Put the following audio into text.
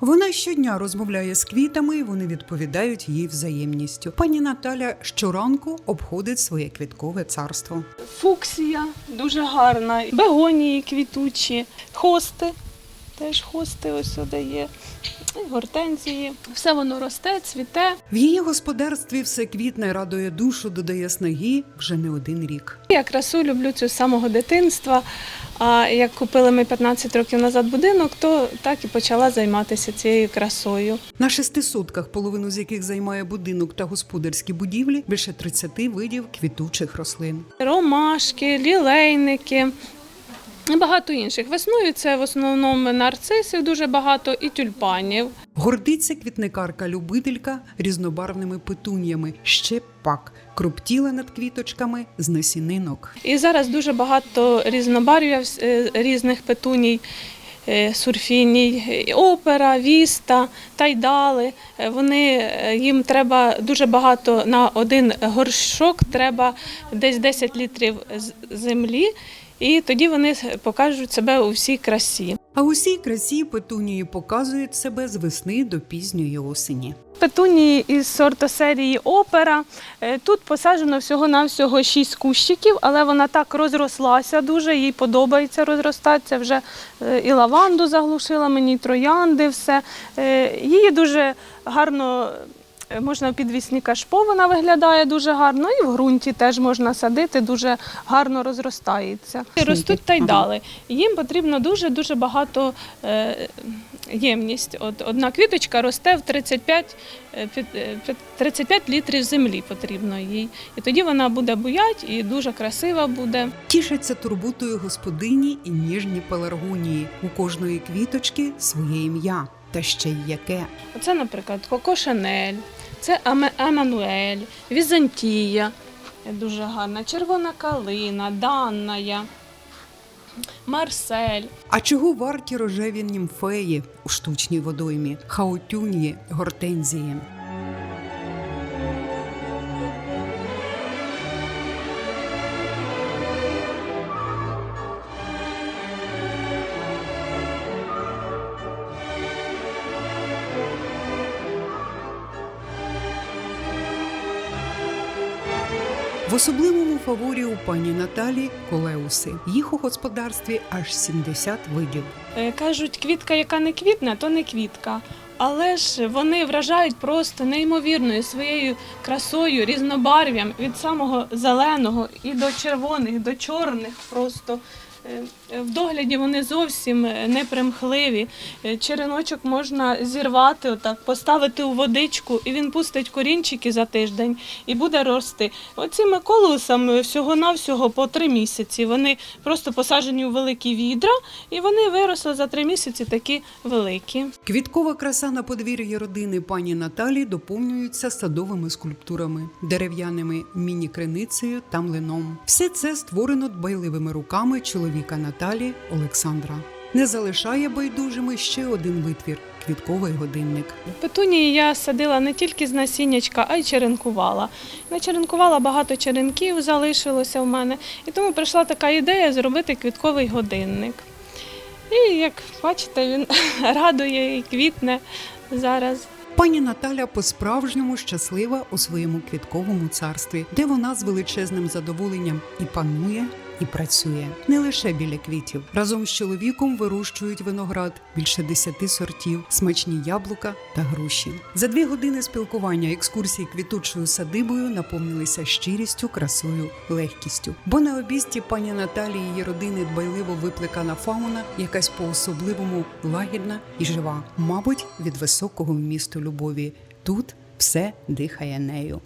Вона щодня розмовляє з квітами, і вони відповідають їй взаємністю. Пані Наталя щоранку обходить своє квіткове царство. Фуксія дуже гарна, бегонії квітучі, хости. Теж хости ось сюди є. І гортензії. Все воно росте, цвіте. В її господарстві все квітне, радує душу, додає снаги вже не один рік. Я красу люблю цю з самого дитинства. А як купили ми 15 років назад будинок, то так і почала займатися цією красою. На шести сотках, половину з яких займає будинок та господарські будівлі, більше 30 видів квітучих рослин. Ромашки, лілейники. Багато інших. Весною це в основному нарцисів дуже багато і тюльпанів. Гордиться квітникарка-любителька різнобарвними петуньями. Ще пак кроптіла над квіточками з насінинок. І зараз дуже багато різнобарв'я е, різних петуній. е, Сурфіній, опера, віста, тайдали. Е, Вони їм треба дуже багато на один горшок, треба десь 10 літрів землі, і тоді вони покажуть себе у всій красі. А усій красі петунії показують себе з весни до пізньої осені. Петунії із сортосерії опера. Е, Тут посаджено всього-навсього 6 кущиків, але вона так розрослася дуже, їй подобається розростатися. Вже е, і лаванду заглушила мені, і троянди, все. Е, Її дуже гарно. Е, Можна в підвісні кашпо, вона виглядає дуже гарно, і в ґрунті теж можна садити, дуже гарно розростається. Ростуть тайдали. Їм потрібно дуже-дуже багато е, ємність. От одна квіточка росте в 35, е, під- е, 35 літрів землі потрібно їй. І тоді вона буде буять і дуже красива буде. Тішаться турботою господині і ніжні пеларгонії. У кожної квіточки своє ім'я. Та ще й яке. Оце, наприклад, Коко Шанель, це Аме- Візантія. Дуже гарна, червона калина, Данная, Марсель. А чого варті рожеві німфеї у штучній водоймі, хаотюнії, гортензії? В особливому фаворі у пані Наталі колеуси. Їх у господарстві аж 70 видів. Е, Кажуть, квітка, яка не квітне, то не квітка. Але ж вони вражають просто неймовірною своєю красою, різнобарв'ям від самого зеленого і до червоних, до чорних. Просто в догляді вони зовсім непримхливі. Е, Череночок можна зірвати, отак, поставити у водичку, і він пустить корінчики за тиждень і буде рости. Оцими колосами всього-навсього по три місяці. Вони просто посаджені у великі відра, і вони виросли за три місяці такі великі. Квіткова краса на подвір'ї родини пані Наталі доповнюється садовими скульптурами, дерев'яними міні-криницею та млином. Все це створено дбайливими руками чоловіка Наталі Олександра. Не залишає байдужими ще один витвір квітковий годинник. Петунії я садила не тільки з насіннячка, а й черенкувала. Начеренкувала багато черенків, залишилося в мене. І тому прийшла така ідея зробити квітковий годинник. І як бачите, він радує і квітне зараз. Пані Наталя по-справжньому щаслива у своєму квітковому царстві, де вона з величезним задоволенням і панує, і працює не лише біля квітів. Разом з чоловіком вирощують виноград більше десяти сортів, смачні яблука та груші. За дві години спілкування екскурсії квітучою садибою наповнилися щирістю, красою, легкістю. Бо на обісті пані Наталі і її родини дбайливо виплекана фауна, якась по-особливому лагідна і жива, мабуть, від високого вмісту любові. Тут все дихає нею.